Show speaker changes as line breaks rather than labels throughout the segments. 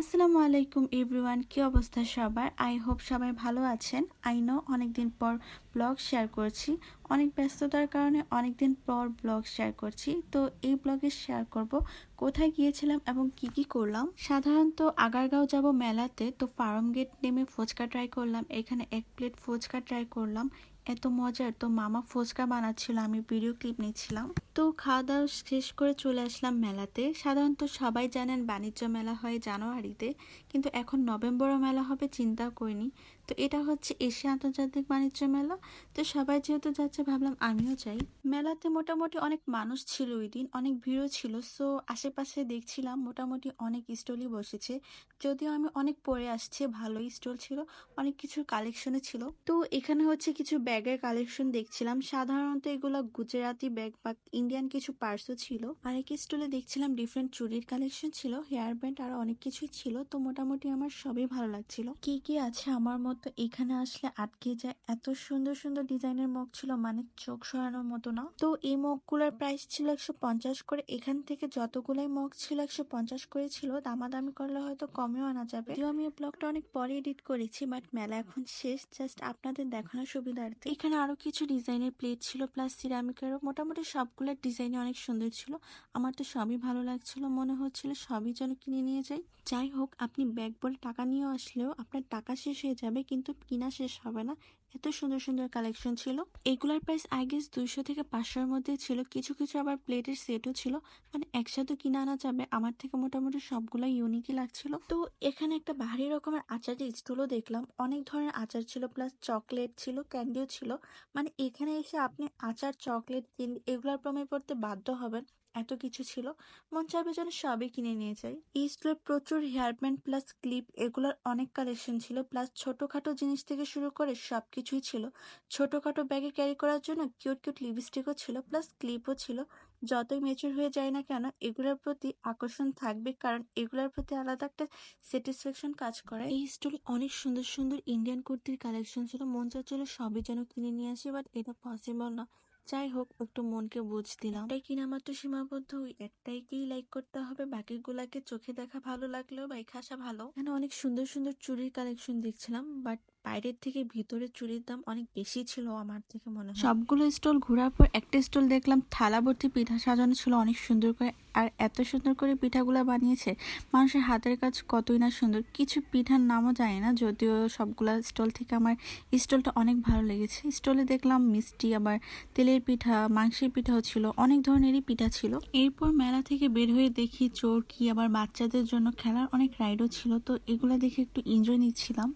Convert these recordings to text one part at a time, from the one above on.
más আসসালামু আলাইকুম এভরিওয়ান, কি অবস্থা সবার? আই হোপ সবাই ভালো আছেন। আই নো অনেকদিন পর ব্লগ শেয়ার করছি। অনেক ব্যস্ততার কারণে অনেকদিন পর ব্লগ শেয়ার করছি। তো এই ব্লগে শেয়ার করব, কোথায় গিয়েছিলাম এবং কি কি করলাম? সাধারণত আগারগাঁও যাব মেলাতে, তো ফার্ম গেট নেমে ফুচকা ট্রাই করলাম। এখানে এক প্লেট ফুচকা ট্রাই করলাম। এত মজার, তো মামা ফুচকা বানাচ্ছিল, আমি ভিডিও ক্লিপ নিচ্ছিলাম। তো খাওয়া দাওয়া শেষ করে চলে আসলাম মেলাতে। সাধারণত সবাই জানেন বাণিজ্য মেলা হয় জানুয়ারিতে। কিন্তু এখন নভেম্বরও মেলা হবে চিন্তা করিনি। তো এটা হচ্ছে এশিয়া আন্তর্জাতিক বাণিজ্য মেলা। তো সবাই যেহেতু যাচ্ছে, ভাবলাম আমিও যাই। মেলাতে মোটামুটি অনেক মানুষ ছিল ওই দিন, অনেক ভিড়ও ছিল। সো আশেপাশে দেখছিলাম মোটামুটি অনেক স্টলই বসেছে। যদিও আমি অনেক পরে আসছি, ভালোই স্টল ছিল, অনেক কিছুর কালেকশনে ছিল। তো এখানে হচ্ছে কিছু ব্যাগের কালেকশন দেখছিলাম। সাধারণত এগুলো গুজরাটি ব্যাগ বা ইন্ডিয়ান কিছু পার্সও ছিল। আরেক স্টলে দেখছিলাম ডিফারেন্ট চুরির কালেকশন ছিল হেয়ার ব্যান্ড আর অনেক কিছুই ছিল। তো মোটামুটি আমার সবই ভালো লাগছিল। কি কি আছে আমার মতো এখানে আসলে আটকে যায়। এত সুন্দর সুন্দর ডিজাইনের মগ ছিল মানে চোখ সরানোর মতো না। তো এই মগগুলোর প্রাইস ছিল একশো পঞ্চাশ করে। এখান থেকে যতগুলাই মগ ছিল একশো পঞ্চাশ করে ছিল। দামাদামি করলে হয়তো কমেও আনা যাবে। যদিও আমি এই ব্লগটা অনেক পরে এডিট করেছি বাট মেলা এখন শেষ। জাস্ট আপনাদের দেখানোর সুবিধার্থে। এখানে আরও কিছু ডিজাইনের প্লেট ছিল প্লাস সিরামিকেরও মোটামুটি সবগুলোর ডিজাইন অনেক সুন্দর ছিল। আমার তো সবই ভালো লাগছিল। মনে হচ্ছিল সবই যেন কিনে নিয়ে যাই। যাই হোক, আপনি ব্যাগ বলে টাকা নিয়ে আসলেও আপনার টাকা শেষ হয়ে যাবে। কিন্তু কিনা শেষ হবে না। এত সুন্দর সুন্দর কালেকশন ছিল। এগুলার প্রাইস আই গেস দুইশো থেকে পাঁচশোর মধ্যে ছিল। কিছু কিছু আবার প্লেটের সেটও ছিল। মানে একসাথে কিনে আনা যাবে। আমার থেকে মোটামুটি সবগুলো ইউনিকই লাগছিল। তো এখানে একটা ভারী রকমের আচারের স্টুলও দেখলাম। অনেক ধরনের আচার ছিল। প্লাস চকলেট ছিল ক্যান্ডিও ছিল। মানে এখানে এসে আপনি আচার চকলেট এগুলোর প্রমে পড়তে বাধ্য হবেন। এত কিছু ছিল। মন চাইবে যেন সবই কিনে নিয়ে যাই। এই স্টোরে প্রচুর হেয়ার ব্যান্ড প্লাস ক্লিপ এগুলোর অনেক কালেকশন ছিল। প্লাস ছোটখাটো জিনিস থেকে শুরু করে সব কিছুই ছিল। ছোটখাটো ব্যাগে ক্যারি করার জন্য কিউট কিউট লিপস্টিকও ছিল। প্লাস ক্লিপও ছিল। যতই মেচুর হয়ে যায় না কেন, এগুলোর প্রতি আকর্ষণ থাকবে কারণ এগুলোর প্রতি আলাদা একটা স্যাটিসফ্যাকশন কাজ করে। এই স্টোরে অনেক সুন্দর সুন্দর ইন্ডিয়ান কুর্তির কালেকশন ছিল। মন চাচ্ছিল সবই যেন কিনে নিয়ে আসি বাট এটা পসিবল না। যাই হোক, একটু মনকে বুঝ দিলাম। এটাই কিনা মাত্র সীমাবদ্ধ ওই একটাইকেই লাইক করতে হবে। বাকিগুলাকে চোখে দেখা ভালো লাগলেও বাইক খাসা ভালো। এখানে অনেক সুন্দর সুন্দর চুরির কালেকশন দেখছিলাম বাট বাইরের থেকে ভিতরে চুড়ির দাম অনেক বেশি ছিল আমার থেকে মনে হয়। সবগুলো স্টল ঘোরার পর একটা স্টল দেখলাম, থালা ভর্তি পিঠা সাজানো ছিল অনেক সুন্দর করে। আর এত সুন্দর করে পিঠাগুলো বানিয়েছে, মানুষের হাতের কাজ কতই না সুন্দর। কিছু পিঠার নামও জানি না, যদিও সবগুলা স্টল থেকে আমার স্টলটা অনেক ভালো লেগেছে। স্টলে দেখলাম মিষ্টি, আবার তেলের পিঠা, মাংসের পিঠাও ছিল, অনেক ধরনেরই পিঠা ছিল। এরপর মেলা থেকে বের হয়ে দেখি চোরকি, আবার বাচ্চাদের জন্য খেলার অনেক রাইডও ছিল, তো এগুলো দেখে একটু এনজয় নিচ্ছিলাম।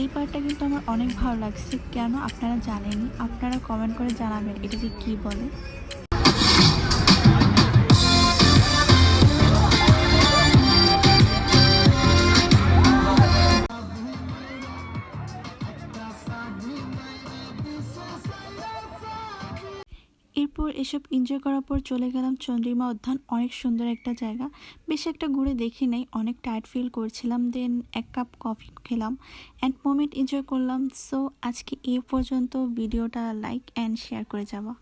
এই পার্টটা কিন্তু আমার অনেক ভালো লাগছে। কেন আপনারা জানেনি আপনারা কমেন্ট করে জানাবেন এটাকে কি বলে? এরপর এসব এনজয় করার পর চলে গেলাম চন্দ্রিমা উদ্যান। অনেক সুন্দর একটা জায়গা। বেশ একটা ঘুরে দেখি নাই, অনেক টায়ার্ড ফিল করছিলাম। দেন এক কাপ কফি খেলাম অ্যান্ড মোমেন্ট এনজয় করলাম। সো আজকে এ পর্যন্ত। ভিডিওটা লাইক অ্যান্ড শেয়ার করে যাওয়া